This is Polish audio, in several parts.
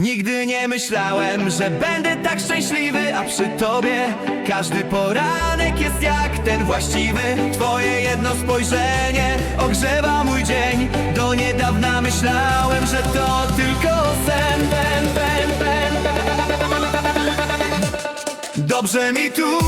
Nigdy nie myślałem, że będę tak szczęśliwy, a przy tobie każdy poranek jest jak ten właściwy. Twoje jedno spojrzenie ogrzewa mój dzień. Do niedawna myślałem, że to tylko sen. Ben, ben, ben. Dobrze mi tu,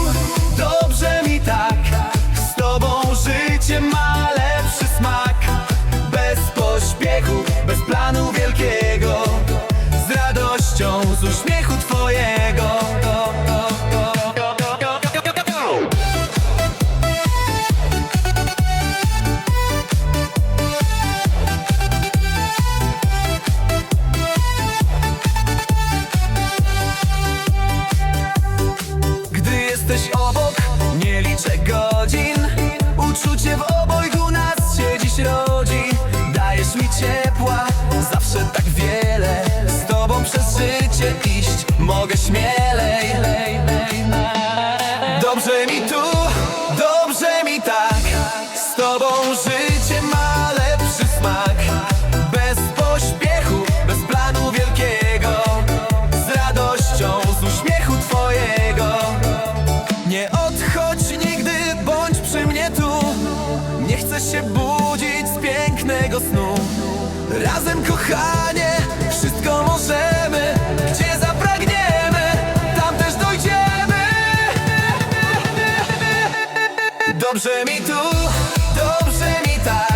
zawsze tak wiele. Z tobą przez życie iść mogę śmielej. Dobrze mi tu, dobrze mi tak. Z tobą życie ma lepszy smak. Bez pośpiechu, bez planu wielkiego. Z radością, z uśmiechu twojego. Nie odchodź nigdy, bądź przy mnie tu. Nie chcę się budzić kochanie, wszystko możemy Gdzie zapragniemy, tam też dojdziemy. Dobrze mi tu, dobrze mi tak.